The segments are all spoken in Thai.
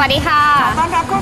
สวัสดีค่ะ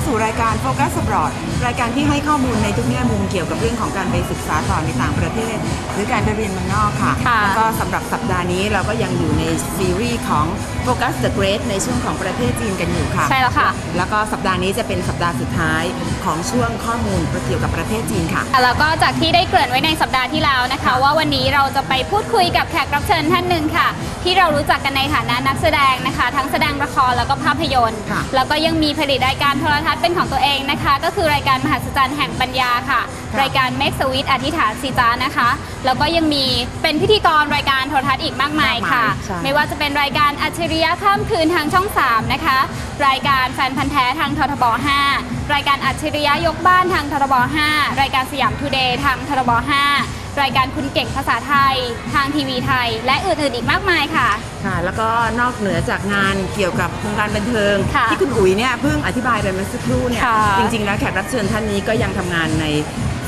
ขอต้อนรับเข้าสู่รายการ Focus Abroad รายการที่ให้ข้อมูลในทุกแง่มุมเกี่ยวกับเรื่องของการไปศึกษาต่อในต่างประเทศ หรือการไปเรียนเมืองนอกค่ะค่ะแล้วก็สำหรับสัปดาห์นี้เราก็ยังอยู่ในซีรีส์ของ Focus the Great ในช่วงของประเทศจีนกันอยู่ค่ะ ใช่แล้วค่ะ แล้วก็สัปดาห์นี้จะเป็นสัปดาห์สุดท้ายของช่วงข้อมูลเกี่ยวกับประเทศจีนค่ะ แล้วก็จากที่ได้เกริ่นไว้ในสัปดาห์ที่แล้วนะคะค่ะว่าวันนี้เราจะไปพูดคุยกับแขกรับเชิญท่านหนึ่งค่ะ ที่เรารู้จักกันในฐานะนักแสดงนะคะ ทั้งแสดงละครแล้วก็ภาพยนตร์ค่ะแล้วก็ยังมีผลิตรายการโทรทัศน์เป็นของตัวเองนะคะ ก็คือรายการมหัศจรรย์แห่งปัญญาค่ะค่ะ รายการเมกสวิตอธิษฐานสีจานะคะ แล้วก็ยังมีเป็นพิธีกรรายการโทรทัศน์อีกมากมายค่ะมากมายใช่ ไม่ว่าจะเป็นรายการอัจฉริยะข้ามคืนทางช่อง 3 นะคะ รายการแฟนพันธ์แท้ทางททบ5 รายการอัจฉริยะยกบ้านทางททบ5 รายการสยามทูเดย์ทางททบ5 รายการคุณเก่งภาษาไทย ทางทีวีไทย และอื่นๆอีกมากมายค่ะ ค่ะ แล้วก็นอกเหนือจากงานเกี่ยวกับวงการบันเทิง ค่ะที่คุณอุ๋ยเนี่ยเพิ่งอธิบายไปเมื่อสักครู่เนี่ยค่ะ จริงๆแล้วแขกรับเชิญท่านนี้ก็ยังทำงานใน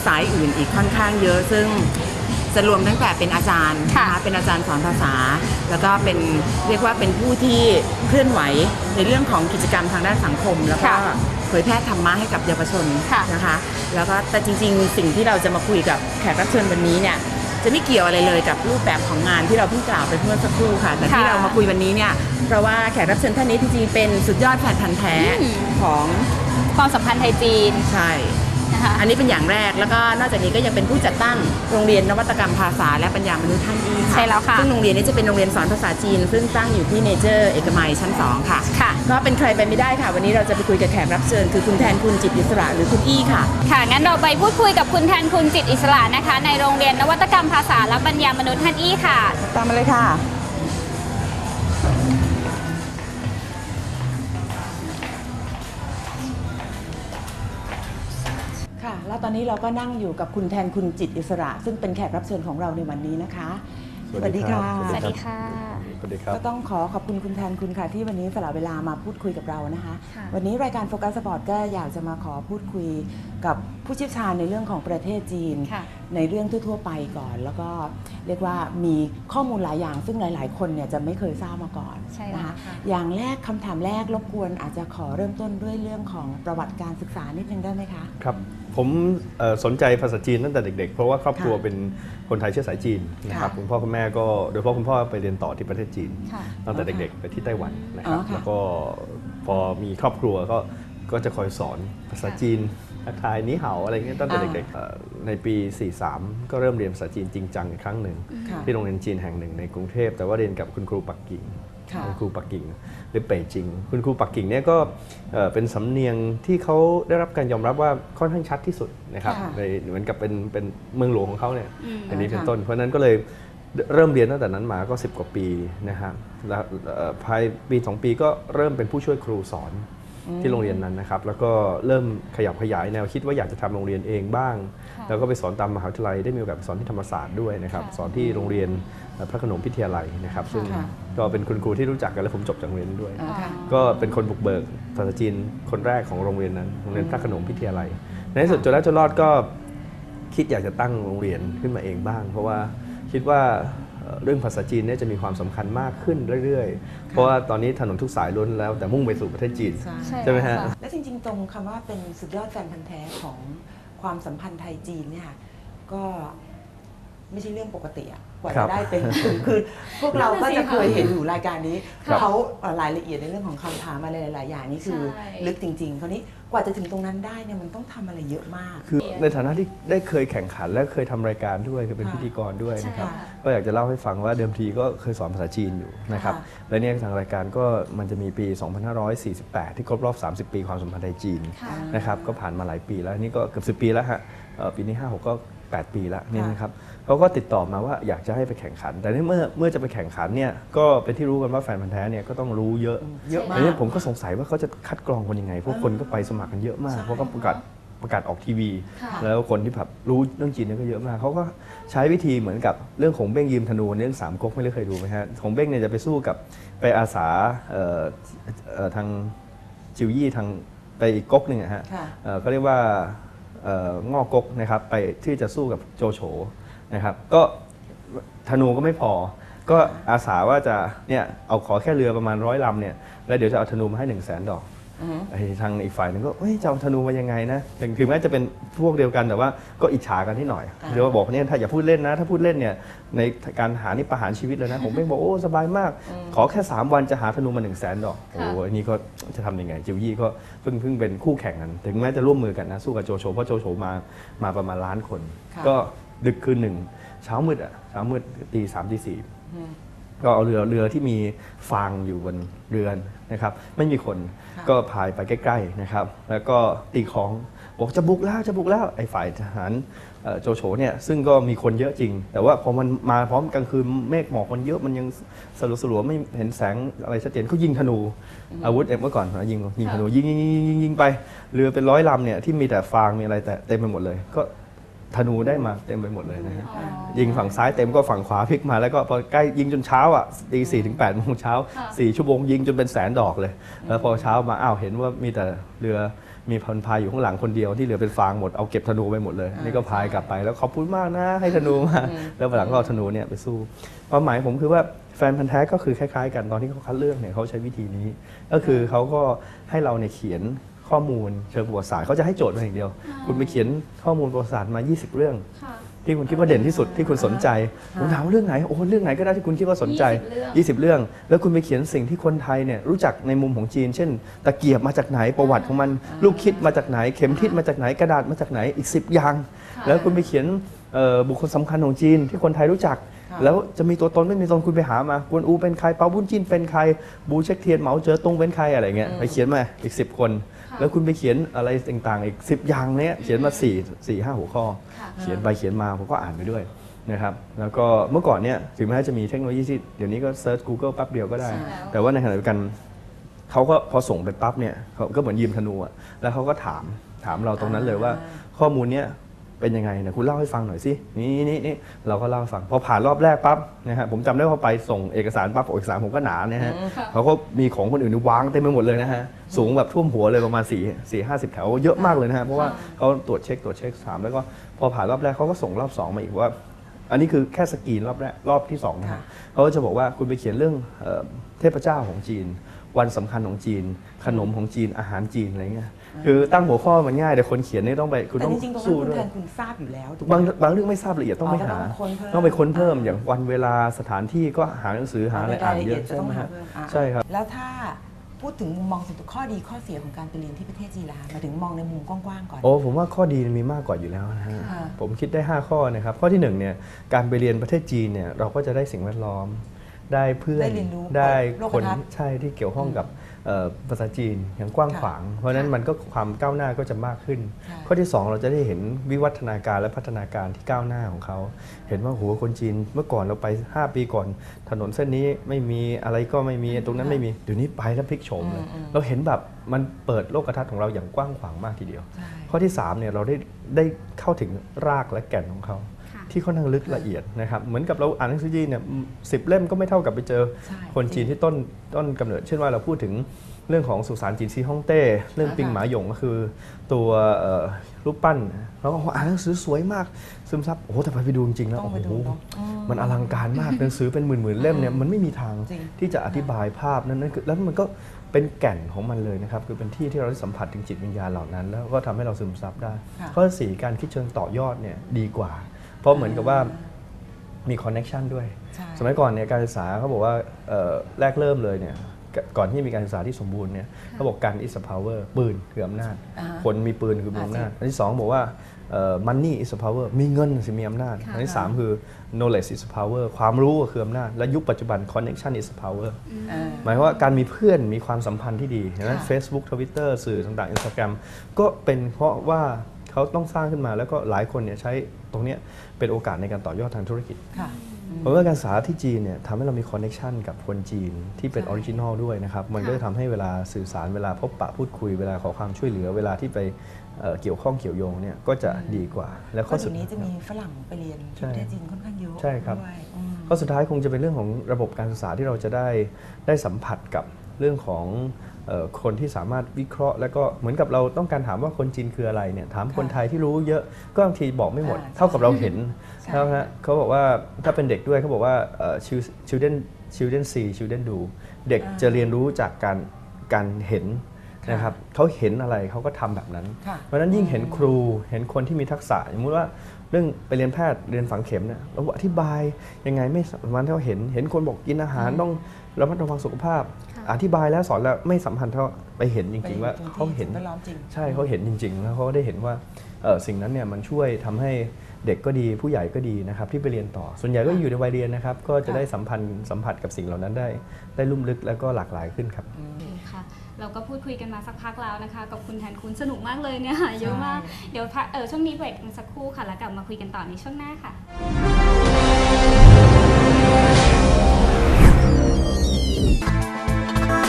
สายอื่นอีกค่อนข้างเยอะซึ่ง จะรวมตั้งแต่เป็นอาจารย์ค่ะ นะคะเป็นอาจารย์สอนภาษา แล้วก็เป็นเรียกว่าเป็นผู้ที่เคลื่อนไหวในเรื่องของกิจกรรมทางด้านสังคม แล้วก็ค่ะเผยแพร่ธรรมะให้กับเยาวชนค่ะนะคะ แล้วก็แต่จริง ๆ สิ่งที่เราจะมาคุยกับแขกรับเชิญวันนี้เนี่ยจะไม่เกี่ยวอะไรเลยกับรูปแบบของงานที่เราเพิ่งกล่าวไปเมื่อสักครู่ค่ะ แต่ที่ค่ะ เรามาคุยวันนี้เนี่ยเพราะว่าแขกรับเชิญท่านนี้จริงๆเป็นสุดยอดแฟนพันธ์แท้อืมของ ความสัมพันธ์ไทยจีน ใช่ นะคะอันนี้เป็นอย่างแรกแล้วก็นอกจากนี้ก็ยังเป็นผู้จัดตั้งโรงเรียนนวัตกรรมภาษาและปัญญามนุษย์ท่านอี้ค่ะใช่แล้วค่ะซึ่งโรงเรียนนี้จะเป็นโรงเรียนสอนภาษาจีน ซึ่งตั้งอยู่ที่เนเจอร์เอกมัยชั้น 2 ค่ะค่ะ ก็เป็นใครไปไม่ได้ค่ะ วันนี้เราจะไปคุยกับแขกรับเชิญคือคุณแทนคุณจิตอิสระหรือคุณอี้ค่ะ ค่ะงั้นเราไปพูดคุยกับคุณแทนคุณจิตอิสระนะคะ ในโรงเรียนนวัตกรรมภาษาและปัญญามนุษย์ท่านอี้ค่ะ ตามมาเลยค่ะ ตอนนี้เราก็นั่งอยู่กับคุณแทนคุณจิตอิสระ ซึ่งเป็นแขกรับเชิญของเราในวันนี้นะคะ สวัสดีครับสวัสดีค่ะ สวัสดีครับ ก็ต้องขอขอบคุณคุณแทนคุณค่ะ ที่วันนี้สละเวลามาพูดคุยกับเรานะคะค่ะวันนี้รายการโฟกัสสปอร์ตก็อยากจะมาขอพูดคุยกับผู้เชี่ยวชาญในเรื่องของประเทศจีนค่ะในเรื่องทั่ว ๆ ไปก่อน แล้วก็เรียกว่ามีข้อมูลหลายอย่าง ซึ่งหลาย ๆ คนเนี่ยจะไม่เคยทราบมาก่อนใช่แล้วนะคะค่ะ อย่างแรกคำถามแรกรบกวนอาจจะขอเริ่มต้นด้วยเรื่องของประวัติการศึกษานิดนึงได้ไหมคะ ครับผมเอ่อสนใจภาษาจีนตั้งแต่เด็กๆ เพราะว่าครอบครัวค่ะเป็นคนไทยเชื้อสายจีนนะครับค่ะ คุณพ่อคุณแม่ก็โดยเฉพาะคุณพ่อไปเรียนต่อที่ประเทศจีน ค่ะ ตั้งแต่เด็กๆ ไปที่ไต้หวันนะครับ อ๋อค่ะแล้วก็พอมีครอบครัวก็ก็จะคอยสอนภาษาจีน ทักทายนี้เห่าอะไรเงี้ยตั้งแต่เด็กๆเอ่อในปี 43 ก็เริ่มเรียนภาษาจีนจริงจังอีกครั้งหนึ่งค่ะที่โรงเรียนจีนแห่งหนึ่งในกรุงเทพ แต่ว่าเรียนกับคุณครูปักกิ่งค่ะคุณครูปักกิ่งหรือเป่ยจิง คุณครูปักกิ่งเนี่ยก็เอ่อเป็นสำเนียงที่เขาได้รับการยอมรับว่าค่อนข้างชัดที่สุดนะครับค่ะในเหมือนกับเป็นเป็นเมืองหลวงของเขาเนี่ยอืมอันนี้เป็นค่ะต้น เพราะฉะนั้นก็เลยเริ่มเรียนตั้งแต่นั้นมาก็ 10 กว่าปีนะครับแล้วเอ่อภายปีสองปีก็เริ่มเป็นผู้ช่วยครูสอน ที่โรงเรียนนั้นนะครับ แล้วก็เริ่มขยับขยายแนวคิดว่าอยากจะทำโรงเรียนเองบ้างค่ะแล้วก็ไปสอนตามมหาวิทยาลัยได้มีโอกาสไปสอนที่ธรรมศาสตร์ด้วยนะครับค่ะสอนที่โรงเรียนเอ่อพระโขนงพิทยาลัยนะครับ ซึ่งค่ะก็เป็นคุณครูที่รู้จักกันและผมจบจากโรงเรียนนั้นด้วยอ่าค่ะก็เป็นคนบุกเบิกภาษาจีนคนแรกของโรงเรียนนั้นโรงเรียนพระโขนงพิทยาลัย ในที่สุดจนแล้วจนรอดก็คิดอยากจะตั้งโรงเรียนขึ้นมาเองบ้าง เพราะว่าคิดว่า เอ่อเรื่องภาษาจีนเนี่ยจะมีความสำคัญมากขึ้นเรื่อยๆ เพราะว่าตอนนี้ถนนทุกสายล้วนแล้วแต่มุ่งไปสู่ประเทศจีนใช่ใช่ใช่ไหมฮะแล้วค่และจริงๆ ตรงคำว่าเป็นสุดยอดแฟนพันธ์แท้ของความสัมพันธ์ไทยจีนเนี่ยค่ะก็ไม่ใช่เรื่องปกติอะ กว่าครัจะบได้เป็น คือคือพวกเราก็นั่นน่ะสิจะเคยเห็นอยู่รายการนี้ครับเขาเอ่อรายละเอียดในเรื่องของคำถามอะไรหลายๆอย่างนี่คือ ใช่ ลึกจริงๆคราวนี้กว่าจะถึงตรงนั้นได้เนี่ยมันต้องทำอะไรเยอะมาก คือในฐานะที่ได้เคยแข่งขันและเคยทำรายการด้วยเคยเป็นค่ะ พิธีกรด้วยนะครับใช่ค่ะ ก็อยากจะเล่าให้ฟังว่าเดิมทีก็เคยสอนภาษาจีนอยู่นะครับ ค่ะและเนี่ยทางรายการก็มันจะมีปี 2548 ที่ครบรอบ 30 ปีความสัมพันธ์ไทยจีนค่ะ นะครับ ก็ผ่านมาหลายปีแล้วนี่ก็เกือบสิปีแล้วฮะเอ่อปีนี้ 5 6 ก็ 8 ปีแล้วเนี่ยนะครับ เขาก็ติดต่อมาว่าอยากจะให้ไปแข่งขัน แต่นี่เมื่อเมื่อจะไปแข่งขันเนี่ยก็เป็นที่รู้กันว่าแฟนพันธ์แท้เนี่ยก็ต้องรู้เยอะเยอะมากทีนี้ผมก็สงสัยว่าเขาจะคัดกรองคนยังไงเพราะคนก็ไปสมัครกันเยอะมากใช่เพราะก็ประกาศประกาศออกทีวีค่ะแล้วคนที่แบบรู้เรื่องจีนเนี่ยก็เยอะมากเขาก็ใช้วิธีเหมือนกับเรื่องของเบ้งยืมธนูเรื่องสามก๊กไม่รู้เคยดูไหมฮะของเบ้งเนี่ยจะไปสู้กับไปอาสาเอ่อเอ่อทางจิวยี่ทางไปอีกก๊กหนึ่งอะฮะค่ะเอ่อเขาเรียกว่าเอ่องอกกนะครับไปที่จะสู้กับโจโฉ นะครับ ก็ธนูก็ไม่พอ ก็อาสาว่าจะเนี่ยเอาขอแค่เรือประมาณร้อยลำเนี่ยแล้วเดี๋ยวจะเอาธนูมาให้1นึ่งแสนดอกไอ้ทางอีกฝ่ายหนึงก็เฮ้ยจะเอาธนูมายังไงนะถึงถึงแม้จะเป็นพวกเดียวกันแต่ว่าก็อิจฉากันนิดหน่อยอ่าเดี๋ยวบอกเนี่ยถ้าอย่าพูดเล่นนะ ถ้าพูดเล่นเนี่ยในการหานี่ประหารชีวิตเลยนะ ผมไม่บอกโอ้สบายมาก ขอแค่ 3 วันจะหาธนูมา1นึ่งแสนดอกโอ้โหอันนี้ก็จะทำยังไง จิวยี่ก็เพิ่งเพิ่งเป็นคู่แข่งกัน ถึงแม้จะร่วมมือกันนะสู้กับโจโฉเพราะโจโฉมามาประมาณล้านคนค่ะก็ ดึกคืนหนึ่งเช้ามืดอะเช้ามืดตีสามตีสี่ก็เอาเรือเรือที่มีฟางอยู่บนเรือนนะครับ ไม่มีคนค่ะก็พายไปใกล้ๆนะครับ แล้วก็ตีของบอกจะบุกแล้วจะบุกแล้วไอ้ฝ่ายทหารเอ่อโจโฉเนี่ยซึ่งก็มีคนเยอะจริง แต่ว่าพอมันมาพร้อมกลางคืนเมฆหมอกมันเยอะมันยังสลัวสลัวๆไม่เห็นแสงอะไรชัดเจนเขายิงธนู อาวุธเอ็มเมื่อก่อนนะยิงยิงธนูยิงยิงยิงยิงยิงไปเรือเป็นร้อยลำเนี่ยที่มีแต่ฟางมีอะไรแต่เต็มไปหมดเลยก็ ธนูได้มาเต็มไปหมดเลยนะฮะยิงฝั่งซ้ายเต็มก็ฝั่งขวาพลิกมาแล้วก็พอใกล้ยิงจนเช้าอะตีสี่ถึงแปดโมงเช้าสี่ชั่วโมงยิงจนเป็นแสนดอกเลย แล้วพอเช้ามาอ้าวเห็นว่ามีแต่เรือมีพันพายอยู่ข้างหลังคนเดียวที่เหลือเป็นฟางหมดเอาเก็บธนูไปหมดเลย นี่ก็พายกลับไปแล้วขอบคุณมากนะให้ธนูมาแล้ววันหลังก็เอาธนูเนี่ยไปสู้ความหมายผมคือว่าแฟนพันธ์แท้ก็คือคล้ายๆ กันตอนที่เขาคัดเลือกเนี่ยเขาใช้วิธีนี้ ก็คือเขาก็ให้เราเนี่ยเขียน ข้อมูลเชิงประวัติศาสตร์เขาจะให้โจทย์มาอย่างเดียว คุณไปเขียนข้อมูลประวัติศาสตร์มา 20 เรื่องค่ะที่คุณคิดว่าเด่นที่สุดที่คุณสนใจผมถามว่าเรื่องไหนโอ้เรื่องไหนก็ได้ที่คุณคิดว่าสนใจ20 20 เรื่อง แล้วคุณไปเขียนสิ่งที่คนไทยเนี่ยรู้จักในมุมของจีน เช่น ตะเกียบมาจากไหนประวัติของมัน ลูกคิดมาจากไหน เข็มทิศมาจากไหนกระดาษมาจากไหนอีก 10 อย่างค่ะแล้วคุณไปเขียนเอ่อบุคคลสำคัญของจีนที่คนไทยรู้จักค่ะแล้วจะมีตัวตนไม่มีตัวตนคุณไปหามากวนอูเป็นใครเปาบุญจินเป็นใครบูเช็คเทียนเหมาเจ๋อตงเป็นใครอะไรเงี้ยไปเขียนมาอีก 10 คน แล้วคุณไปเขียนอะไรต่างๆ อีก10อย่างเนี้ยเขียนมา4 4 5หัวข้อค่ะเขียนไปเขียนมาผมก็อ่านไปด้วยนะครับแล้วก็เมื่อก่อนเนี่ยถึงแม้จะมีเทคโนโลยีที่เดี๋ยวนี้ก็เซิร์ช Google แป๊บเดียวก็ได้ใช่แต่ว่าในขณะเดียวกันเขาก็พอส่งไปปั๊บเนี่ยเขาก็เหมือนยืมธนูอะแล้วเขาก็ถามถามเราตรงนั้นเลยว่าข้อมูลเนี้ย เป็นยังไงนะคุณเล่าให้ฟังหน่อยสินี่นี่นี่เราก็เล่าให้ฟังพอผ่านรอบแรกปั๊บนะฮะผมจำได้ว่าไปส่งเอกสารปั๊บเอกสารผมก็หนาเนี่ยฮะเขาก็มีของคนอื่นวางเต็มไปหมดเลยนะฮะสูงแบบท่วมหัวเลยประมาณ4 4 50แถวเยอะมากเลยนะฮะเพราะว่าเขาตรวจเช็คตรวจเช็คถามแล้วก็พอผ่านรอบแรกเขาก็ส่งรอบสองมาอีกว่า อันนี้คือแค่สกรีนรอบแรกรอบที่สองนะฮะค่ะเขาก็จะบอกว่าคุณไปเขียนเรื่องเอ่อเทพเจ้าของจีน วันสำคัญของจีน ขนมของจีนอาหารจีนอะไรเงี้ยคือตั้งหัวข้อมันง่ายแต่คนเขียนนี่ต้องไปคุณแต่ต้องจริงๆตรงนั้นสู้คุณด้วแทยนคุณทราบอยู่แล้วถูกไหมบางบางเรื่องไม่ทราบละเอียดต้องไปอ๋อหาต้องค้นเพิ่มต้องไปค้นเพิ่มอย่างวันเวลาสถานที่ก็หาหนังสือหาอะไรอ่านเยอะจะใช่ต้องไหมหาฮะเพิ่มอะใช่ครับ แล้วถ้าพูดถึงมุมมองส่วนตัวข้อดีข้อเสียของการไปเรียนที่ประเทศจีนล่ะคะหมายถึงมองในมุมกว้างๆก่อนโอ้ผมว่าข้อดีมีมากกว่าอยู่แล้วนะฮะค่ะผมคิดได้ 5 ข้อนะครับข้อที่1เนี่ยการไปเรียนประเทศจีนเนี่ยเราก็จะได้สิ่งแวดล้อม ได้เพื่อนได้เรียนรู้ได้โลกคนทัศน์ใช่ที่เกี่ยวข้องกับเอ่อภาษาจีนอย่างกว้างขวาง เพราะฉะนั้นมันก็ความก้าวหน้าก็จะมากขึ้นค่ะข้อที่ 2 เราจะได้เห็นวิวัฒนาการและพัฒนาการที่ก้าวหน้าของเขา เห็นว่าโหคนจีนเมื่อก่อนเราไป 5 ปีก่อน ถนนเส้นนี้ไม่มีอะไรก็ไม่มีตรงนั้นไม่มีเดี๋ยวนี้ไปแล้วพลิกโฉมเลยอืมอืมเราเห็นแบบมันเปิดโลกทัศน์ของเราอย่างกว้างขวางมากทีเดียวใช่ข้อที่3เนี่ยเราได้ได้เข้าถึงรากและแก่นของเขาค่ะ ที่ค่อนข้างลึกละเอียดนะครับเหมือนกับเราอ่านหนังสือจีนเนี่ยสิบเล่มก็ไม่เท่ากับไปเจอใช่คนจีนที่ต้นต้นกำเนิด เช่นว่าเราพูดถึงเรื่องของสุสานจีนซีฮ่องเต้ เรื่องอ่าปิงหมาหยงก็คือตัวเอ่อรูปปั้นแล้วก็อ่านหนังสือสวยมาก ซึมซับโอ้โหแต่ไปไปดูจริงๆแล้วต้องโอ้ไปโหดูเนาะอืมมันอลังการมากหนังสือเป็นหมื่นๆเล่มเนี่ยมันไม่มีทางจริงที่จะอธิบายภาพนั้นนั่นคือแล้วมันก็เป็นแก่นของมันเลยนะครับ คือเป็นที่ที่เราได้สัมผัสถึงจิตวิญญาณเหล่านั้น แล้วก็ทำให้เราซึมซับได้ค่ะข้อที่สี่การคิดเชิงต่อยอดเนี่ยดีกว่า เพราะเหมือนกับว่ามีคอนเน็ชันด้วย ใช่ สมัยก่อนเนี่ยการศึกษาเขาบอกว่าเอ่อแรกเริ่มเลยเนี่ยกก่อนที่มีการศึกษาที่สมบูรณ์เนี่ยเขาบอกการ is a power ปืนคืออำนาจ อ่าฮะคนมีปืนคือมีอำนาจอ่าจริงอันที่สองบอกว่าเอ่อ money is a power มีเงินสิมีอำนาจ ค่ะ อันที่สามคือ knowledge is a power ความรู้ก็คืออำนาจ และยุคปัจจุบัน connection is a power อ่าหมายความว่าการมีเพื่อนมีความสัมพันธ์ที่ดีเห็นไหม ค่ะ Facebook Twitter สื่อต่างๆ Instagram ก็เป็นเพราะว่า เขาต้องสร้างขึ้นมาแล้วก็หลายคนเนี่ยใช้ตรงเนี้ยเป็นโอกาสในการต่อยอดทางธุรกิจค่ะเพราะว่าการศึกษาที่จีนเนี่ยทำให้เรามีคอนเน c ชันกับคนจีนที่เป็นอใช่อริจินอลด้วยนะครับ มันก็จะทำให้เวลาสื่อสารเวลาพบปะพูดคุยเวลาขอความช่วยเหลือเวลาที่ไปเอ่อเกี่ยวข้องเกี่ยวโยงเนี่ยก็จะดีกว่า แล้วก็ข้อเดี๋สุยดวนี้จะมีฝรั่งไปเรียนใช่ที่ประเทศจีนค่อนข้างเยอะใช่ครับด้วยอืมข้อสุดท้ายคงจะเป็นเรื่องของระบบการศึกษาที่เราจะได้ได้สัมผัสกับเรื่องของเอ่อ คนที่สามารถวิเคราะห์ แล้วก็เหมือนกับเราต้องการถามว่าคนจีนคืออะไรเนี่ยถามคนไทยที่รู้เยอะก็บางทีบอกไม่หมดอ่าเท่ากับเราเห็นใช่เท่าฮะเขาบอกว่าถ้าเป็นเด็กด้วยเขาบอกว่าเอ่อ chil- children children see children do เด็กจะเรียนรู้จากการการเห็นนะครับเขาเห็นอะไรเขาก็ทำแบบนั้นค่ะเพราะฉะนั้นยิ่งเห็นครูเห็นคนที่มีทักษะสมมติว่า เรื่องไปเรียนแพทย์เรียนฝังเข็มเนี่ยเราอธิบายยังไงไม่สามารถเท่าเห็น เห็นคนบอกกินอาหารต้องระมัดระวังสุขภาพ อธิบายแล้วสอนแล้วไม่สัมพันธ์เท่าไปเห็นจริง ๆ ว่าเขาเห็นสิ่งแวดล้อมจริงใช่เขาเห็นจริงๆแล้วเขาก็ได้เห็นว่าเอ่อสิ่งนั้นเนี่ยมันช่วยทำให้เด็กก็ดีผู้ใหญ่ก็ดีนะครับที่ไปเรียนต่อ ส่วนใหญ่ก็อยู่ในวัยเรียนนะครับ ก็จะค่ะได้สัมพันธ์สัมผัสกับสิ่งเหล่านั้นได้ได้ลุ่มลึกแล้วก็หลากหลายขึ้นครับค่ะ เราก็พูดคุยกันมาสักพักแล้วนะคะกับคุณแทนคุณสนุกมากเลยเนี่ยค่ะเยอะมากเดี๋ยวพักเออช่วงนี้เบรกกันสักครู่ค่ะแล้วกลับมาคุยกันต่อในช่วงหน้าค่ะ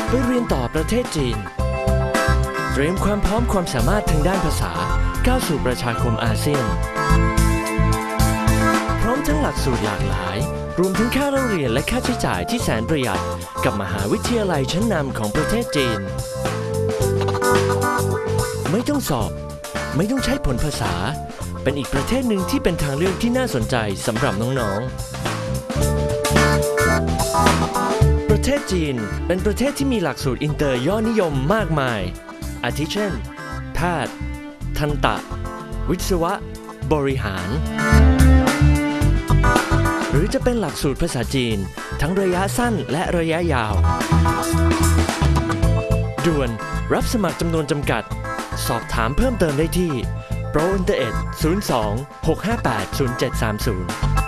ไปเรียนต่อประเทศจีน เตรียมความพร้อมความสามารถทางด้านภาษาก้าวสู่ประชาคมอาเซียนพร้อมทั้งห ลักสูตรหลากหลาย รวมถึงค่าเล่าเรียนและค่าใช้จ่ายที่แสนประหยัด กับมหาวิทยาลัยชั้นนำของประเทศจีน ไม่ต้องสอบ ไม่ต้องใช้ผลภาษา เป็นอีกประเทศหนึ่งที่เป็นทางเลือกที่น่าสนใจสำหรับน้องๆ ประเทศจีนเป็นประเทศที่มีหลักสูตรอินเตอร์ยอดนิยมมากมาย อาทิเช่น แพทย์ ทันตะ วิศวะ บริหาร หรือจะเป็นหลักสูตรภาษาจีน ทั้งระยะสั้นและระยะยาว ด่วนรับสมัครจำนวนจำกัด สอบถามเพิ่มเติมได้ที่ Pro Internet 02 658 0730